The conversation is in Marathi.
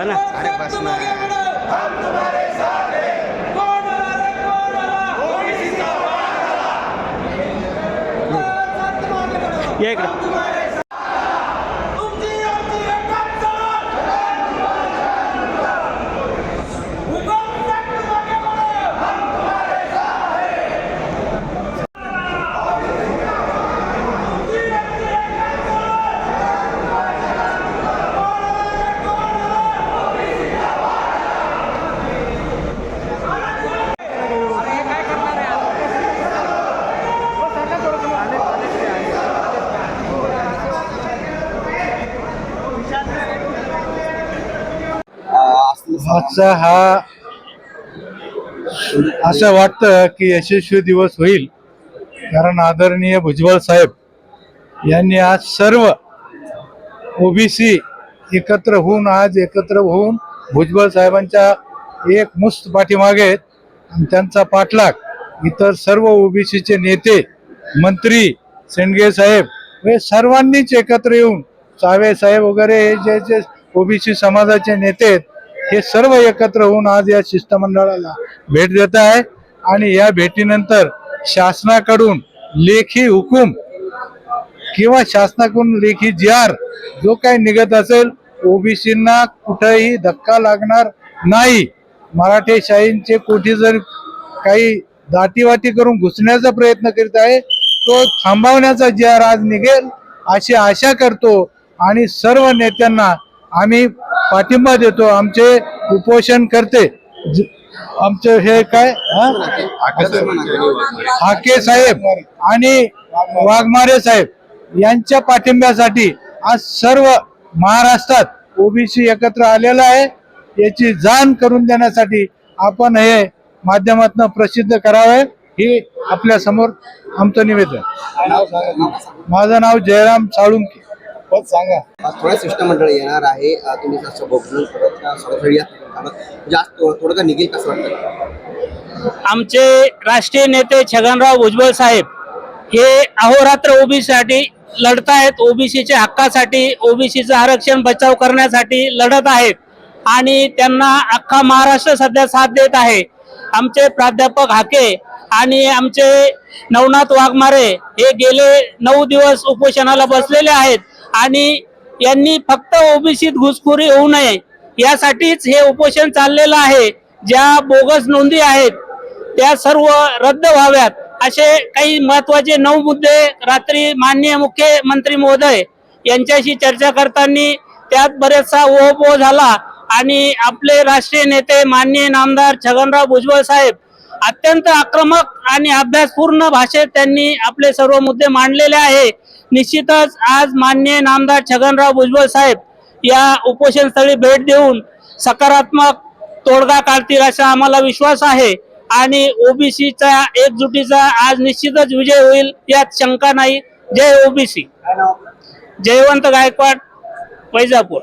बोला ना. अरे बस ना. या इकडं. आजचा हा असं वाटतं की यशस्वी दिवस होईल कारण आदरणीय भुजबळ साहेब यांनी आज सर्व ओबीसी एकत्र होऊन आज एकत्र होऊन भुजबळ साहेबांच्या एक मुस्त पाठीमागे आणि त्यांचा पाठलाग इतर सर्व ओबीसीचे नेते मंत्री सेंडगे साहेब हे सर्वांनीच एकत्र येऊन चावे साहेब वगैरे हे जे जे ओबीसी समाजाचे नेते आहेत हे सर्व एकत्र होऊन आज या शिष्टमंडळाला भेट देत आहे. आणि या भेटीनंतर शासनाकडून लेखी हुकूम किंवा शासनाकडून लेखी जी आर जो काही निघत असेल ओबीसींना कुठेही धक्का लागणार नाही. मराठेशाहींचे कोठी जर काही दाटीवाटी करून घुसण्याचा प्रयत्न करीत आहे तो थांबवण्याचा जी आर आज निघेल अशी आशा करतो. आणि सर्व नेत्यांना आम्ही पाठिंबा देतो. आमचे उपोषण करते. आमचे हे काय? हाके साहेब आणि वाघमारे साहेब यांच्या पाठिंब्यासाठी आज सर्व महाराष्ट्रात ओबीसी एकत्र आलेला आहे. याची जाण करून देण्यासाठी आपण हे माध्यमातून प्रसिद्ध करावे. ही आपल्यासमोर आमचं निवेदन. माझं नाव जयराम साळुंके. सांगा. आज थोड्या शिष्टमंडळ येणार आहे. तुम्ही जसं बघून जास्त थोडं थोडं का निघेल कसं वाटतं? आमचे राष्ट्रीय नेते छगनराव भुजबळ साहेब हे अहोरात्र ओबीसीसाठी लढतायत. ओबीसीच्या हक्कासाठी ओबीसीचं आरक्षण बचाव करण्यासाठी लढत आहेत. आणि त्यांना अख्खा महाराष्ट्र सध्या साथ देत आहे. आमचे प्राध्यापक हाके आणि आमचे नवनाथ वाघमारे हे गेले नऊ दिवस उपोषणाला बसलेले आहेत. आणि यांनी फक्त ओबीसीत घुसखोरी होऊ नये. यासाठीच हे उपोषण चाललेलं आहे. ज्या बोगस नोंदी आहेत त्या सर्व रद्द व्हाव्यात. असे काही महत्त्वाचे नऊ मुद्दे रात्री माननीय मुख्यमंत्री महोदय यांच्याशी चर्चा करताना त्यात बरेचसा ओहोपोह झाला. आणि आपले राष्ट्रीय नेते माननीय नामदार छगनराव भुजबळ साहेब अत्यंत आक्रमक आणि अभ्यासपूर्ण भाषेत त्यांनी आपले सर्व मुद्दे मांडलेले आहे. निश्चितच आज मान्य नामदार छगनराव भुजबळ साहेब या उपोषण स्थळी भेट देऊन सकारात्मक तोडगा काढतील असा आम्हाला विश्वास आहे आणि ओबीसीचा एकजुटीचा आज निश्चितच विजय होईल यात शंका नाही. जय ओबीसी. जयवंत गायकवाड वैजापूर.